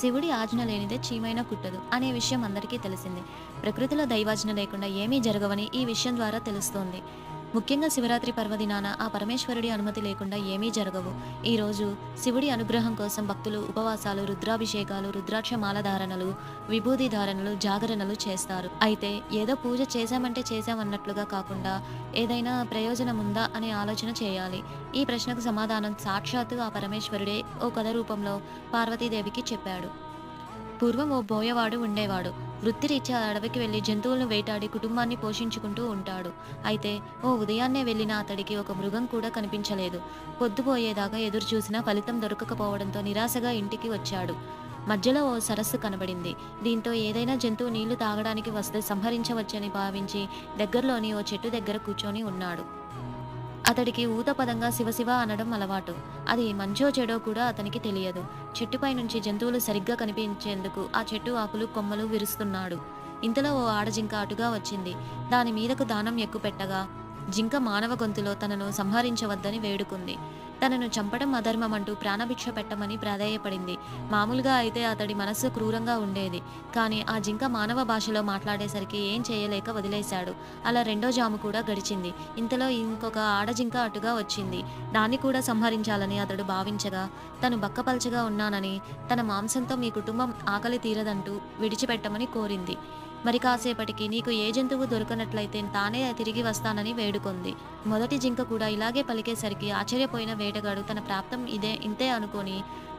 శివుడి ఆజ్ఞ లేనిదే చీమైనా కుట్టదు అనే విషయం అందరికీ తెలిసింది. ప్రకృతిలో దైవాజ్ఞ లేకుండా ఏమీ జరగవని ఈ విషయం ద్వారా తెలుస్తోంది. ముఖ్యంగా శివరాత్రి పర్వదినాన ఆ పరమేశ్వరుడి అనుమతి లేకుండా ఏమీ జరగవు. ఈ రోజు శివుడి అనుగ్రహం కోసం భక్తులు ఉపవాసాలు రుద్రాభిషేకాలు రుద్రాక్ష మాలధారణలు విభూది ధారణలు జాగరణలు చేస్తారు. అయితే ఏదో పూజ చేశామంటే చేశామన్నట్లుగా కాకుండా ఏదైనా ప్రయోజనం ఉందా అనే ఆలోచన చేయాలి. ఈ ప్రశ్నకు సమాధానం సాక్షాత్తు ఆ పరమేశ్వరుడే ఓ కథ రూపంలో పార్వతీదేవికి చెప్పాడు. పూర్వం ఓ బోయవాడు ఉండేవాడు. వృత్తిరీత్యా అడవికి వెళ్ళి జంతువులను వేటాడి కుటుంబాన్ని పోషించుకుంటూ ఉంటాడు. అయితే ఓ ఉదయాన్నే వెళ్ళిన అతడికి ఒక మృగం కూడా కనిపించలేదు. పొద్దుపోయేదాకా ఎదురు చూసినా ఫలితం దొరకకపోవడంతో నిరాశగా ఇంటికి వచ్చాడు. మధ్యలో ఓ సరస్సు కనబడింది. దీంతో ఏదైనా జంతువు నీళ్ళు తాగడానికి వస్తే సంహరించవచ్చని భావించి దగ్గరలోని ఓ చెట్టు దగ్గర కూర్చొని ఉన్నాడు. అతడికి ఊతపదంగా శివశివ అనడం అలవాటు. అది మంచో చెడో కూడా అతనికి తెలియదు. చెట్టుపై నుంచి జంతువులు సరిగ్గా కనిపించేందుకు ఆ చెట్టు ఆకులు కొమ్మలు విరుస్తున్నాడు. ఇంతలో ఓ ఆడజింక అటుగా వచ్చింది. దాని మీదకు దానం ఎక్కుపెట్టగా జింక మానవ గొంతులో తనను సంహరించవద్దని వేడుకుంది. తనను చంపడం అధర్మం అంటూ ప్రాణభిక్ష పెట్టమని ప్రాధేయపడింది. మామూలుగా అయితే అతడి మనస్సు క్రూరంగా ఉండేది. కానీ ఆ జింక మానవ భాషలో మాట్లాడేసరికి ఏం చేయలేక వదిలేశాడు. అలా రెండో జాము కూడా గడిచింది. ఇంతలో ఇంకొక ఆడజింక అటుగా వచ్చింది. దాన్ని కూడా సంహరించాలని అతడు భావించగా తను బక్కపల్చగా ఉన్నానని తన మాంసంతో మీ కుటుంబం ఆకలి తీరదంటూ విడిచిపెట్టమని కోరింది. మరి కాసేపటికి నీకు ఏ జంతువు దొరకనట్లయితే తానే తిరిగి వస్తానని వేడుకుంది. మొదటి జింక కూడా ఇలాగే పలికేసరికి ఆశ్చర్యపోయిన వేటగాడు తన ప్రాప్తం ఇదే ఇంతే అనుకొని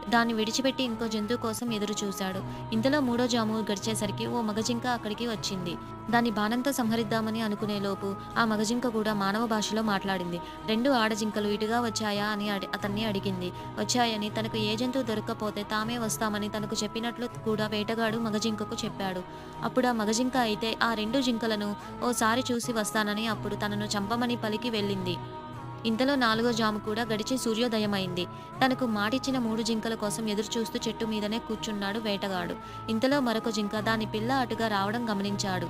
దాన్ని విడిచిపెట్టి ఇంకో జంతువు కోసం ఎదురు చూశాడు. ఇంతలో మూడో జాము గడిచేసరికి ఓ మగజింక అక్కడికి వచ్చింది. దాన్ని బాణంతో సంహరిద్దామని అనుకునే లోపు ఆ మగజింక కూడా మానవ భాషలో మాట్లాడింది. రెండు ఆడజింకలు ఇటుగా వచ్చాయా అని అడి అతన్ని అడిగింది. వచ్చాయని తనకు ఏ జంతువు దొరక్కపోతే తామే వస్తామని తనకు చెప్పినట్లు కూడా వేటగాడు మగజింకకు చెప్పాడు. అప్పుడు ఆ మగజింక అయితే ఆ రెండు జింకలను ఓసారి చూసి వస్తానని అప్పుడు తనను చంపమని పలికి వెళ్ళింది. ఇంతలో నాలుగో జాము కూడా గడిచి సూర్యోదయమైంది. తనకు మాటిచ్చిన మూడు జింకల కోసం ఎదురుచూస్తూ చెట్టు మీదనే కూర్చున్నాడు వేటగాడు. ఇంతలో మరొక జింక దాని పిల్ల అటుగా రావడం గమనించాడు.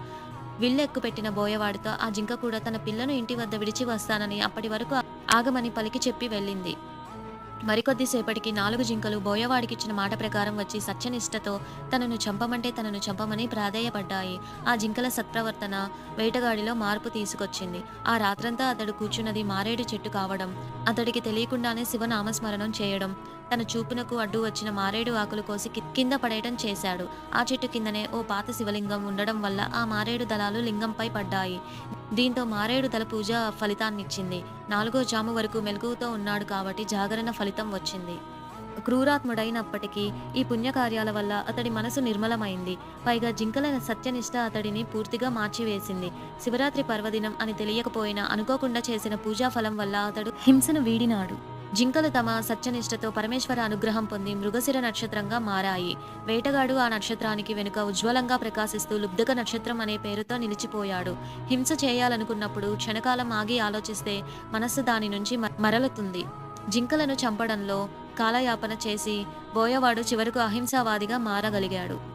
విల్లెక్కుపెట్టిన బోయవాడితో ఆ జింక కూడా తన పిల్లను ఇంటి వద్ద విడిచి వస్తానని అప్పటి వరకు ఆగమని పలికి చెప్పి వెళ్ళింది. మరికొద్దిసేపటికి నాలుగు జింకలు బోయవాడికిచ్చిన మాట ప్రకారం వచ్చి సత్యనిష్టతో తనను చంపమంటే తనను చంపమని ప్రాధేయపడ్డాయి. ఆ జింకల సత్ప్రవర్తన వేటగాడిలో మార్పు తీసుకొచ్చింది. ఆ రాత్రంతా అతడు కూర్చున్నది మారేడు చెట్టు కావడం అతడికి తెలియకుండానే శివనామస్మరణం చేయడం తన చూపునకు అడ్డు వచ్చిన మారేడు ఆకులు కోసి కింద పడేయటం చేశాడు. ఆ చెట్టు కిందనే ఓ పాత శివలింగం ఉండడం వల్ల ఆ మారేడు దళాలు లింగంపై పడ్డాయి. దీంతో మారేడు దళ పూజ ఫలితాన్నిచ్చింది. నాలుగో జాము వరకు మెలకువతో ఉన్నాడు కాబట్టి జాగరణ ఫలితం వచ్చింది. క్రూరాత్ముడైనప్పటికీ ఈ పుణ్యకార్యాల వల్ల అతడి మనసు నిర్మలమైంది. పైగా జింకల సత్యనిష్ట అతడిని పూర్తిగా మార్చివేసింది. శివరాత్రి పర్వదినం అని తెలియకపోయినా అనుకోకుండా చేసిన పూజా ఫలం వల్ల అతడు హింసను వీడినాడు. జింకలు తమ సత్యనిష్టతో పరమేశ్వర అనుగ్రహం పొంది మృగశిర నక్షత్రంగా మారాయి. వేటగాడు ఆ నక్షత్రానికి వెనుక ఉజ్వలంగా ప్రకాశిస్తూ లుబ్ధక నక్షత్రం అనే పేరుతో నిలిచిపోయాడు. హింస చేయాలనుకున్నప్పుడు క్షణకాలం ఆగి ఆలోచిస్తే మనస్సు దాని నుంచి మ- మరలుతుంది. జింకలను చంపడంలో కాలయాపన చేసి బోయవాడు చివరకు అహింసావాదిగా మారగలిగాడు.